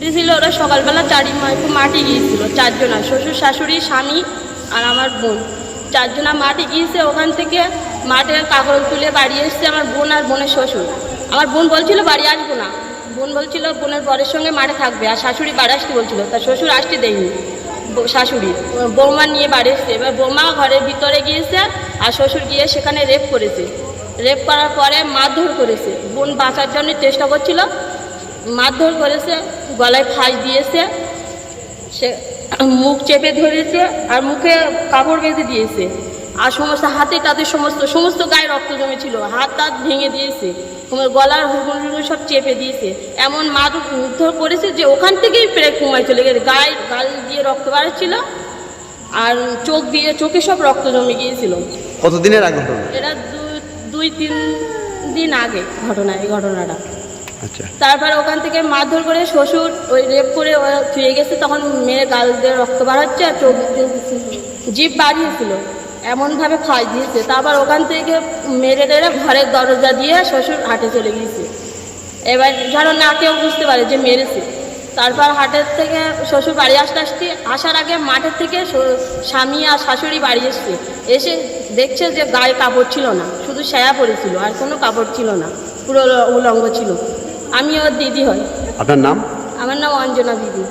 ছিল ওরা সকালবেলা চারি মা- একটু মাঠে গিয়েছিল, চারজনা, শ্বশুর, শাশুড়ি, স্বামী আর আমার বোন। চারজনা মাঠে গিয়েছে, ওখান থেকে মাঠে কাগজ তুলে বাড়ি এসছে আমার বোন আর বোনের শ্বশুর। আমার বোন বলছিল, বাড়ি আসব না। বোন বলছিল, বোনের বরের সঙ্গে মাঠে থাকবে। আর শাশুড়ি বাড়ি আসতে বলছিল তার শ্বশুর আসতে দেয়নি। শাশুড়ি, বৌমা নিয়ে বাড়ি এসছে। এবার বৌমা ঘরের ভিতরে গিয়েছে আর শ্বশুর গিয়ে সেখানে রেপ করেছে। রেপ করার পরে মারধর করেছে। বোন বাঁচার জন্য চেষ্টা করছিল মারধর করেছে গলায় ফাঁস দিয়েছে সে মুখ চেপে ধরেছে আর মুখে কাপড় বেঁধে দিয়েছে। আর সমস্ত হাতে টাতে সমস্ত সমস্ত গায়ে রক্ত জমেছিল। হাত টাত ভেঙে দিয়েছে। গলার হুগুন হুগুন সব চেপে দিয়েছে। এমন মার উদ্ধার করেছে যে ওখান থেকেই প্রায় কুমায় চলে গেছে। গায়ে গাল দিয়ে রক্ত বাড়াচ্ছিল আর চোখ দিয়ে চোখে সব রক্ত জমে গিয়েছিল। কতদিনের আগে এটা দুই তিন দিন আগে ঘটনা এই ঘটনাটা। তারপর ওখান থেকে মারধর করে শ্বশুর ওই রেপ করে ফিরে গেছে, তখন মেয়ের গাল দিয়ে রক্ত বাড়াচ্ছে আর চোখ জিভ বাড়িয়েছিল এমনভাবে ফাঁস দিয়েছে। তারপর ওখান থেকে মেরে টেরে ঘরের দরজা দিয়ে শ্বশুর হাটে চলে গিয়েছে। এবার ধরো না কেউ বুঝতে পারে যে মেরেছে। তারপর হাটের থেকে শ্বশুর বাড়ি আসতে আসতে আসার আগে মাঠের থেকে স্বামী আর শাশুড়ি বাড়ি এসছে। এসে দেখছে যে গায়ে কাপড় ছিল না, শুধু সায়া পরেছিল আর কোনো কাপড় ছিল না, পুরো উলঙ্গ ছিল। আমি ওর দিদি হই আপনার নাম? আমার নাম অঞ্জনা দিদি।